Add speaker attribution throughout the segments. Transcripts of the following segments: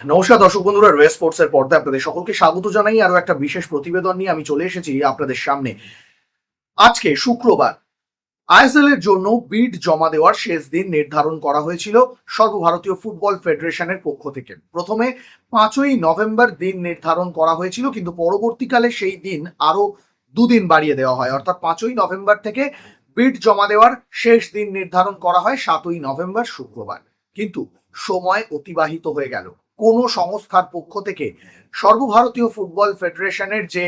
Speaker 1: নমস্কার দর্শক বন্ধুরা রে স্পোর্টস এর পর্দায় আপনাদের সকলকে স্বাগত জানাই। আরও একটা বিশেষ প্রতিবেদন নিয়ে আমি চলে এসেছি আপনাদের সামনে। আজকে শুক্রবার, আইএসএল এর জন্য বিড জমা দেওয়ার শেষ দিন নির্ধারণ করা হয়েছিল সর্বভারতীয় ফুটবল ফেডারেশনের পক্ষ থেকে। প্রথমে পাঁচই নভেম্বর দিন নির্ধারণ করা হয়েছিল, কিন্তু পরবর্তীকালে সেই দিন আরও দুদিন বাড়িয়ে দেওয়া হয়। অর্থাৎ পাঁচই নভেম্বর থেকে বিড জমা দেওয়ার শেষ দিন নির্ধারণ করা হয় সাতই নভেম্বর শুক্রবার। কিন্তু সময় অতিবাহিত হয়ে গেল। কোনো সংস্থার পক্ষ থেকে সর্বভারতীয় ফুটবল ফেডারেশনের যে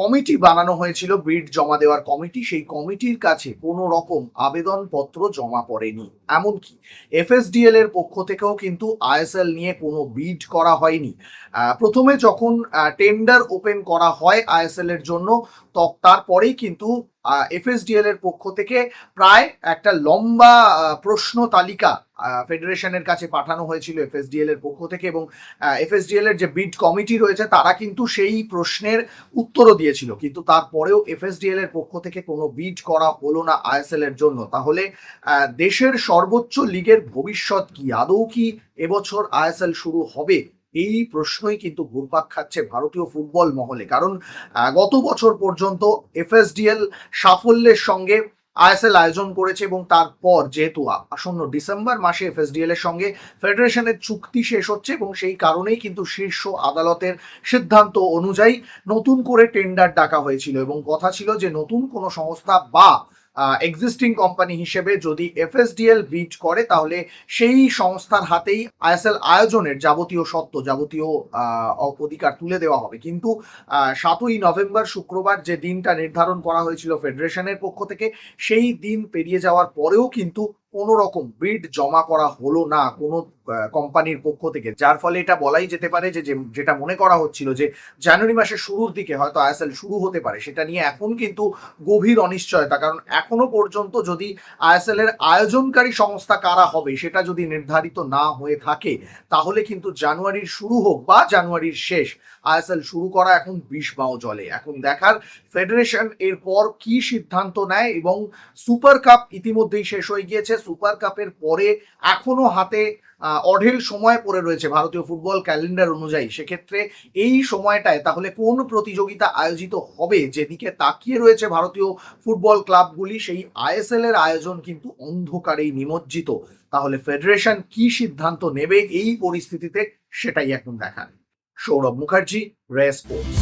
Speaker 1: কমিটি বানানো হয়েছিল বিড জমা দেওয়ার কমিটি, সেই কমিটির কাছে কোনো রকম আবেদনপত্র জমা পড়েনি। এমনকি এফএসডিএল এর পক্ষ থেকেও কিন্তু আইএসএল নিয়ে কোনো বিড করা হয়নি। প্রথমে যখন টেন্ডার ওপেন করা হয় আইএসএল এর জন্য তারপরেই কিন্তু এফএসডিএল এর পক্ষ থেকে প্রায় একটা লম্বা প্রশ্ন তালিকা ফেডারেশনের কাছে পাঠানো হয়েছিল এফএসডিএল এর পক্ষ থেকে এবং এফএসডিএল এর যে বিড কমিটি রয়েছে তারা কিন্তু সেই প্রশ্নের উত্তরও দিয়েছিল। কিন্তু তারপরেও এফএসডিএল এর পক্ষ থেকে কোনো বিড করা হলো না আইএসএল এর জন্য। তাহলে দেশের সর্বোচ্চ লিগের ভবিষ্যৎ কি? আদৌ কি এবছর আইএসএল শুরু হবে? এই প্রশ্নই কিন্তু ঘুরপাক খাচ্ছে ভারতীয় ফুটবল মহলে। কারণ গত বছর পর্যন্ত এফএসডিএল সাফল্যের সঙ্গে আইএসএল আয়োজন করেছে এবং তারপর যেহেতু আসন্ন ডিসেম্বর মাসে এফএসডিএল এর সঙ্গে ফেডারেশনের চুক্তি শেষ হচ্ছে এবং সেই কারণেই কিন্তু শীর্ষ আদালতের সিদ্ধান্ত অনুযায়ী নতুন করে টেন্ডার ডাকা হয়েছিল এবং কথা ছিল যে নতুন কোনো সংস্থা বা এক্সিস্টিং কোম্পানি হিসেবে যদি এফএসডিএল বিট করে, তাহলে সেই সংস্থার হাতেই আইএসএল আয়োজনের যাবতীয় সত্ত্ব যাবতীয় অধিকার তুলে দেওয়া হবে। কিন্তু সাতই নভেম্বর শুক্রবার যে দিনটা নির্ধারণ করা হয়েছিল ফেডারেশনের পক্ষ থেকে, সেই দিন পেরিয়ে যাওয়ার পরেও কিন্তু কোনো রকম বিড জমা করা হলো না। কোনো কোম্পানির পক্ষ থেকে, যার ফলে এটা বলাই যেতে পারে যে যেটা মনে করা হচ্ছিল যে, জানুয়ারি মাসের শুরুর দিকে হয়তো আইএসএল শুরু হতে পারে, সেটা নিয়ে এখন কিন্তু গভীর অনিশ্চয়তা, কারণ এখনও পর্যন্ত যদি আইএসএল এর আয়োজনকারী সংস্থা কারা হবে, সেটা যদি নির্ধারিত না হয়ে থাকে, তাহলে কিন্তু জানুয়ারির শুরু হোক বা জানুয়ারির শেষ, আইএসএল শুরু করা এখন বিষ বাও জলে। এখন দেখার ফেডারেশন এরপর কি সিদ্ধান্ত নেয় এবং সুপার কাপ ইতিমধ্যেই শেষ হয়ে গিয়েছে, সুপার কাপের পরে এখনও হাতে অঢেল সময় পড়ে রয়েছে ভারতীয় ফুটবল ক্যালেন্ডার অনুযায়ী। সেক্ষেত্রে এই সময়টায় তাহলে কোন প্রতিযোগিতা আয়োজিত হবে যেদিকে তাকিয়ে রয়েছে ভারতীয় ফুটবল ক্লাবগুলি? সেই আইএসএল এর আয়োজন কিন্তু অন্ধকারেই নিমজ্জিত। তাহলে ফেডারেশন কি সিদ্ধান্ত নেবে এই পরিস্থিতিতে সেটাই এখন দেখার। সৌরভ মুখার্জি রে স্পোর্টস।